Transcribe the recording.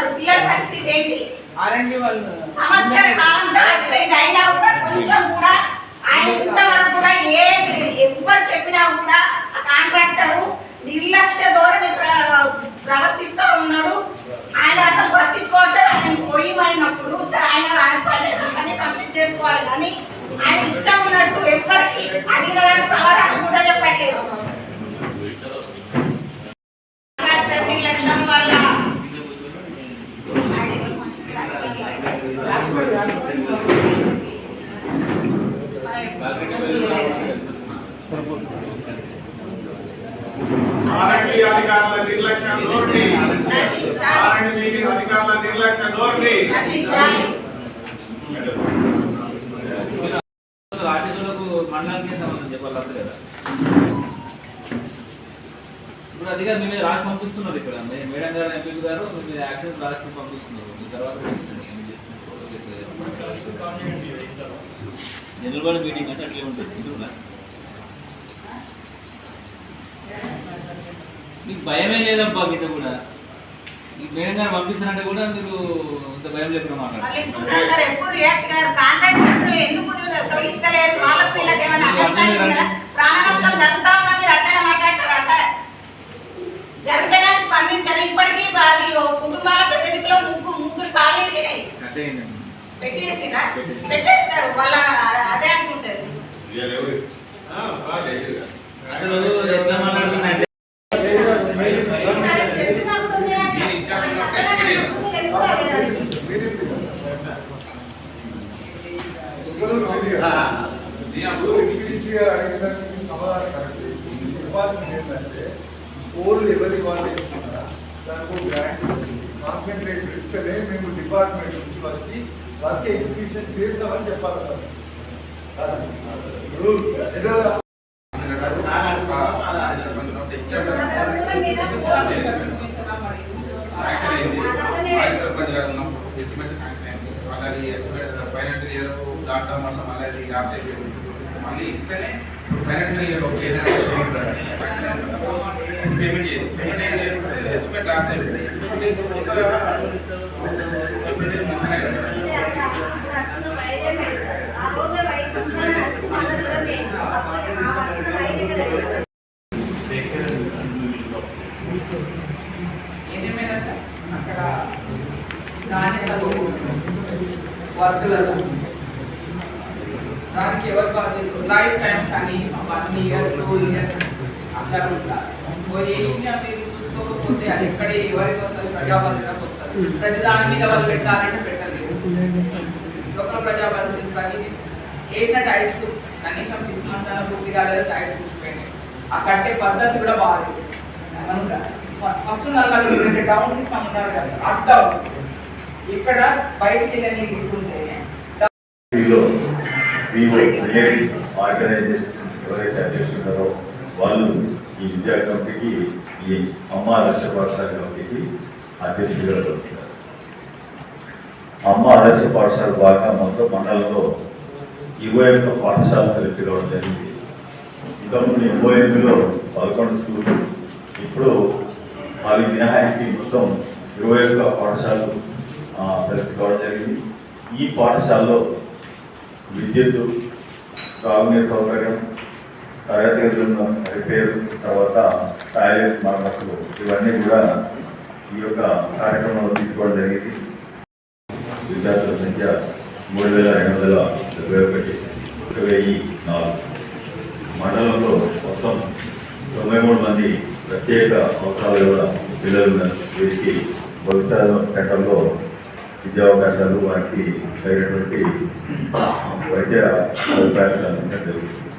ఉంటారు పిల్లల పరిస్థితి ఏంటి? సంవత్సర కాలం దాటిపోయింది అయినా కూడా కొంచెం కూడా ఆయన ఇంతవరకు కూడా ఏ ఎవ్వరు చెప్పినా కూడా ఆర్ఎండ్బి అధికారుల నిర్లక్ష్య ధోరణి నశించాలి ఆర్ఎండ్బి అధికారుల నిర్లక్ష్య ధోరణి నశించాలి ఆర్టీసీలకు మండలానికి సంబంధం చెప్పాలి అంతే కదా. ఇప్పుడు అది కాదు మీ మీద రాసి పంపిస్తున్నారు ఇక్కడ. మే- మేడం గారు ఎంపీ గారు యాక్షన్ రాసి పంపిస్తున్నారు. మీ తర్వాత లేదు. నిలబడి మీటింగ్ అంటే అట్లే ఉంటుంది. ఇంటున్నా మీకు భయమే లేదబ్బా గీత కూడా. ఈ మేడం గారు పంపిస్తారంటే కూడా మీరు ఇంత భయం లేకుండా మాట్లాడారు ఎందుకు తొలగిస్తలేరు వాళ్ళ పిల్లకి ఏమైనా ప్రాణ నష్టం జరుగుతా ఇచ్చాను అసలు కాబట్టి ఆయన లేదు. ముసుగులు ఎందుకు లేదండి? దీనప్పుడు ఓల్డ్ ఎవరి వాళ్ళు ఇస్తున్నారా దానికి గ్రాంట్ కాన్సన్ట్రేట్ ఇస్తేనే మేము డిపార్ట్మెంట్ నుంచి వచ్చి వర్క్ ఎగ్జిక్యూషన్ చేస్తామని చెప్పాలి సార్ అది. రూల్ ఫైనాన్షియల్ ఇయర్ దాటడం వల్ల మళ్ళీ అది అయిపోయింది మళ్ళీ ఇస్తేనే ఫైనాన్షియల్ ఇయర్ ఓకే పేమెంట్ చేయాలి పేమెంట్ చేయకపోతే ఎస్టిమేట్ లాస్ట్ అయిపోయింది ఏదేమైనా సార్ అక్కడ నాణ్యతలు వర్కులలో దానికి ఎవరు బాధ్యత లైఫ్ టైం కనీసం వన్ ఇయర్ టూ ఇయర్స్ అట్లా ఉంటారు ఓ ఏరియా మీరు చూసుకోకపోతే అది ఎక్కడ ఎవరికి వస్తుంది ప్రజాబంధనకు వస్తుంది ప్రతి దాని మీద వాళ్ళు పెట్టాలంటే పెట్టలేదు లోకల్ ప్రజాబంధన కానీ వేసిన టైల్స్ కనీసం సిక్స్ మంత్స్ అన్న పూర్తి కాలేదు టైల్స్ చూసిపోయినాయి ఆ కట్టే పద్ధతి కూడా బాగాలేదు కనుక ఫస్ట్ నల్లగా డౌన్ సిస్టమ్ ఉన్నారు కదా అప్ డౌన్ ఇక్కడ బయటికి వెళ్ళని గుర్తుంటే వీలో ఆర్గనైజేషన్ ఎవరైతే అధ్యక్షున్నారో వాళ్ళు ఈ విద్యా కమిటీకి ఈ అమ్మ ఆదర్శ పాఠశాల కమిటీకి అధ్యక్షులుగా వస్తున్నారు అమ్మ ఆదర్శ పాఠశాల బాగా మొత్తం మండలంలో ఇవో యొక్క పాఠశాల సెలెక్ట్ కావడం జరిగింది. ఇంతకుముందు ఇవో ఎంపీలో పదకొండు స్కూళ్ళు ఇప్పుడు వారి మినహాయింపు మొత్తం ఇరవై యొక్క పాఠశాలలు సెలెక్ట్ కావడం జరిగింది. ఈ పాఠశాలలో విద్యుత్ తాగునీరు సౌకర్యం తరగతి గదుల రిపేరు తర్వాత టాయిలెట్స్ మరమ్మతులు ఇవన్నీ కూడా ఈ యొక్క కార్యక్రమంలో తీసుకోవడం జరిగింది. విద్యార్థుల సంఖ్య మూడు వేల రెండు వందల ఇరవై ఒకటి ఒక వెయ్యి నాలుగు మండలంలో మొత్తం తొంభై మూడు మంది ప్రత్యేక అవసరాలు గల పిల్లలు వీరికి భవిష్యత్ సెంటర్లో విద్యావకాశాలు వారికి తగినటువంటి వైద్య సదుపాయాలు అందించడం జరుగుతుంది